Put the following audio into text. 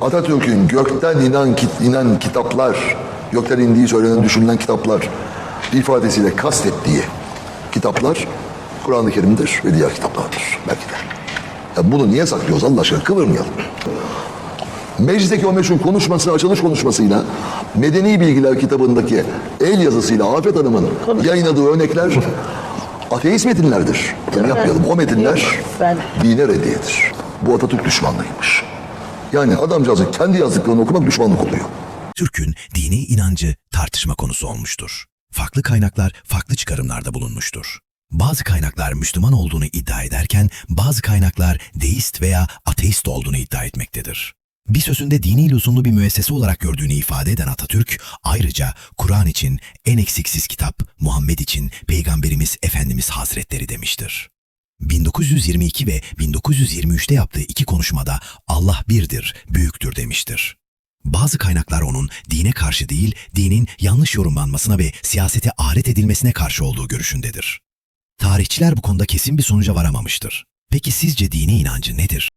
Atatürk'ün gökten inen, kit- inen kitaplar, gökten indiği söylenen düşünülen kitaplar ifadesiyle kastettiği kitaplar Kur'an-ı Kerim'dir ve diğer kitaplardır belki de. Ya bunu niye saklıyoruz Allah aşkına kıvırmayalım. Meclisteki o meşhur konuşması, açılış konuşmasıyla Medeni Bilgiler kitabındaki el yazısıyla Afet Hanım'ın yayınladığı örnekler ateist metinlerdir. Bunu yapmayalım. O metinler dine reddiyedir. Bu Atatürk düşmanlığıymış. Yani adamcağızın kendi yazdıklarını okumak düşmanlık oluyor. Türk'ün dini inancı tartışma konusu olmuştur. Farklı kaynaklar farklı çıkarımlarda bulunmuştur. Bazı kaynaklar Müslüman olduğunu iddia ederken bazı kaynaklar deist veya ateist olduğunu iddia etmektedir. Bir sözünde dini lüzumlu bir müessese olarak gördüğünü ifade eden Atatürk, ayrıca Kur'an için en eksiksiz kitap, Muhammed için Peygamberimiz Efendimiz Hazretleri demiştir. 1922 ve 1923'te yaptığı iki konuşmada Allah birdir, büyüktür demiştir. Bazı kaynaklar onun dine karşı değil, dinin yanlış yorumlanmasına ve siyasete alet edilmesine karşı olduğu görüşündedir. Tarihçiler bu konuda kesin bir sonuca varamamıştır. Peki sizce dini inancı nedir?